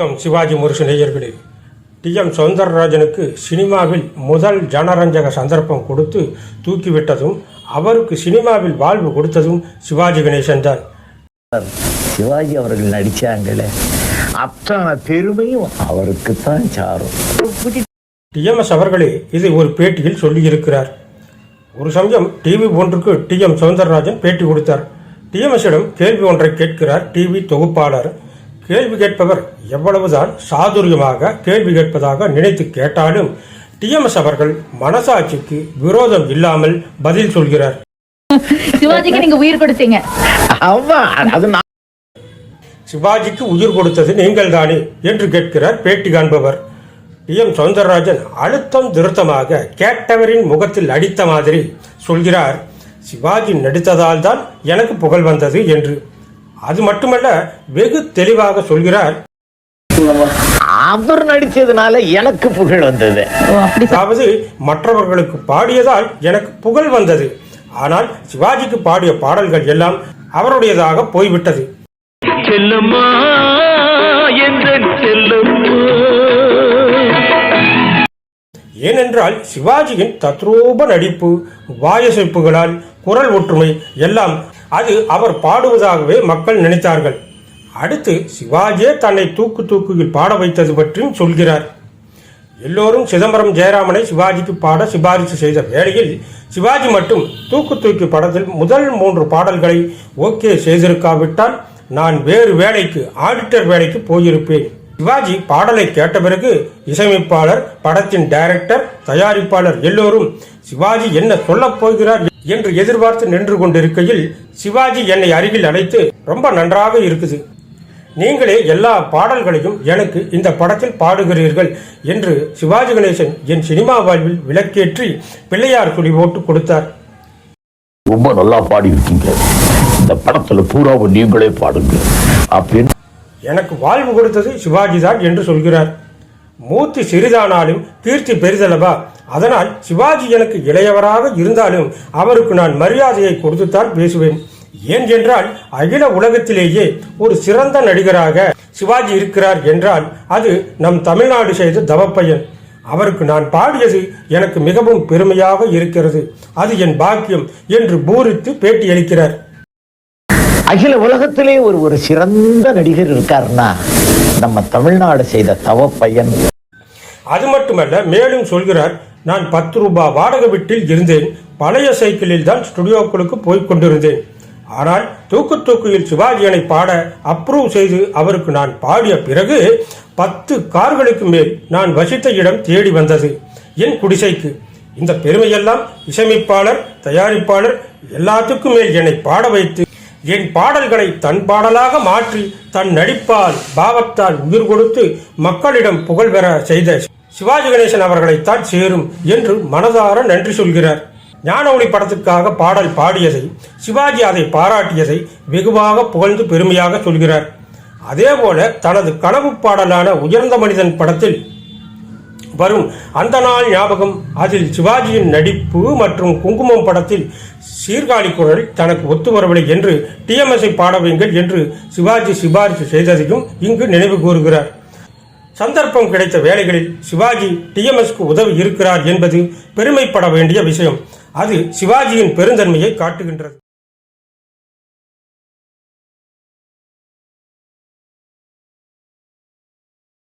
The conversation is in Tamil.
வணக்கம் சிவாஜி முரசு நேயர்களே. டி. எம். சௌந்தரராஜனுக்கு சினிமாவில் முதல் ஜனரஞ்சக சந்தர்ப்பம் கொடுத்து தூக்கிவிட்டதும் அவருக்கு சினிமாவில் வாழ்வு கொடுத்ததும் சிவாஜி கணேசன் தான். சிவாஜி அவர்கள் நடிச்சாங்களே. அத்தனை பெருமையும் அவருக்குத்தான் சாரும். டிஎம்எஸ் அவர்களே இதை ஒரு பேட்டியில் சொல்லியிருக்கிறார். ஒரு சமயம் டிவி ஒன்றுக்கு டி. எம். சௌந்தரராஜன் பேட்டி கொடுத்தார். டிஎம்எஸிடம் கேள்வி ஒன்றை கேட்கிறார் டிவி தொகுப்பாளர் கேள்வி கேட்பவர் எவ்வளவுதான் சாதுரியமாக கேள்வி கேட்பதாக நினைத்து கேட்டாலும் டிஎம்எஸ் அவர்கள் மனசாட்சிக்கு விரோதம் இல்லாமல் பதில் சொல்கிறார். சிவாஜிக்கு நீங்க உயிர் கொடுத்தீங்க. ஆமா அது நான் சிவாஜிக்கு உயிர் கொடுத்தது நீங்கள் தானே என்று கேட்கிறார் பேட்டி காண்பவர். டி எம் சௌந்தரராஜன் அழுத்தம் திருத்தமாக கேட்டவரின் முகத்தில் அடித்த மாதிரி சொல்கிறார். சிவாஜி நடித்ததால் தான் எனக்கு புகழ் வந்தது என்று அது மட்டுமல்ல வெகு தெளிவாக சொல்கிறார். அவர் நடிச்சதுனால எனக்கு புகழ் வந்தது. அதாவது மற்றவர்களுக்கு பாடியதால் எனக்கு புகழ் வந்தது. ஆனால் சிவாஜிக்கு பாடிய பாடல்கள் எல்லாம் அவருடையதாக போய்விட்டது. செல்லம்மா என்ற செல்லம்மா ஏனென்றால் சிவாஜியின் தத்ரூப நடிப்பு வாயசைப்புகளால் குரல் ஒற்றுமை எல்லாம் அது அவர் பாடுவதாகவே மக்கள் நினைத்தார்கள். அடுத்து சிவாஜியே தன்னை தூக்கு தூக்குயில் பாட வைத்தது பற்றியும் சொல்கிறார். எல்லோரும் சிதம்பரம் ஜெயராமனை சிவாஜிக்கு பாட சிபாரிசு செய்த வேளையில் சிவாஜி மட்டும் தூக்கு தூக்கி படத்தில் முதல் மூன்று பாடல்களை ஓகே செய்திருக்காவிட்டால் நான் வேறு வேலைக்கு ஆடிட்டர் வேலைக்கு போயிருப்பேன். சிவாஜி பாடலை கேட்ட பிறகு இசையமைப்பாளர் படத்தின் டைரக்டர் தயாரிப்பாளர் எல்லோரும் சிவாஜி என்ன சொல்லப் போகிறார் என்று எதிர்பார்த்து நின்று கொண்டிருக்கையில் சிவாஜி என்னை அருகில் அழைத்து ரொம்ப நன்றாக இருக்குது. நீங்களே எல்லா பாடல்களையும் எனக்கு இந்த படத்தில் பாடுகிறீர்கள் என்று சிவாஜி கணேசன் என் சினிமா வாழ்வில் விளக்கேற்றி பிள்ளையார் துளி போட்டு கொடுத்தார். ரொம்ப நல்லா பாடி இருக்கீங்க இந்த படத்துல பூராவும் நீங்களே பாடுங்க. அப்படின்னு எனக்கு வாழ்வு கொடுத்தது சிவாஜி தான் என்று சொல்கிறார். மூத்து சிறிதானாலும் கீர்த்தி பெரிதளவா அதனால் சிவாஜி எனக்கு இளையவராக இருந்தாலும் அவருக்கு நான் மரியாதையை கொடுத்துத்தான் பேசுவேன். ஏன் என்றால் அகில உலகத்திலேயே ஒரு சிறந்த நடிகராக சிவாஜி இருக்கிறார் என்றால் அது நம் தமிழ்நாடு செய்த தவப்பையன். அவருக்கு நான் பாடியது எனக்கு மிகவும் பெருமையாக இருக்கிறது. அது என் பாக்கியம் என்று பூரித்து பேட்டியளிக்கிறார் அகில உலகத்திலே ஒரு ஒரு சிறந்த நடிகர் இருக்காருன்னா நம்ம தமிழ்நாடு செய்த தவ பையன். அது மட்டுமல்ல மேலும் சொல்கிறார் நான் பத்து ரூபாய் வாடகை வீட்டில் இருந்தேன். பழைய சைக்கிளில் தான் ஸ்டுடியோக்களுக்கு போய்க் கொண்டிருந்தேன். ஆனால் தூக்கு தூக்கியில் சிவாஜியனை பாட அப்ரூவ் செய்து அவருக்கு நான் பாடிய பிறகு பத்து கார்களுக்கு மேல் நான் வசித்த இடம் தேடி வந்தது என் குடிசைக்கு. இந்த பெருமையெல்லாம் இசையமைப்பாளர் தயாரிப்பாளர் எல்லாத்துக்கும் மேல் என்னை பாட வைத்து என் பாடல்களை தன் பாடலாக மாற்றி தன் நடிப்பால் பாவத்தால் உயிர் கொடுத்து மக்களிடம் புகழ் பெற செய்த சிவாஜி கணேசன் அவர்களைத்தான் சேரும் என்று மனதார நன்றி சொல்கிறார். ஞான ஒளி படத்துக்காக பாடல் பாடியதை சிவாஜி அதை பாராட்டியதை வெகுவாக புகழ்ந்து பெருமையாக சொல்கிறார். அதேபோல தனது கனவு பாடலான உயர்ந்த மனிதன் படத்தில் வரும் அந்த நாள் ஞாபகம் அதில் சிவாஜியின் நடிப்பு மற்றும் குங்குமம் படத்தில் சீர்காழி குரல் தனக்கு ஒத்து வரவில்லை என்று டிஎம்எஸ்ஐ பாடவையுங்கள் என்று சிவாஜி சிபாரிசு செய்ததையும் இங்கு நினைவு கூறுகிறார். சந்தர்ப்பம் கிடைத்த வேலைகளில் சிவாஜி டிஎம்எஸ்க்கு உதவி இருக்கிறார் என்பது பெருமைப்பட வேண்டிய விஷயம். அது சிவாஜியின் பெருந்தன்மையை காட்டுகின்றது.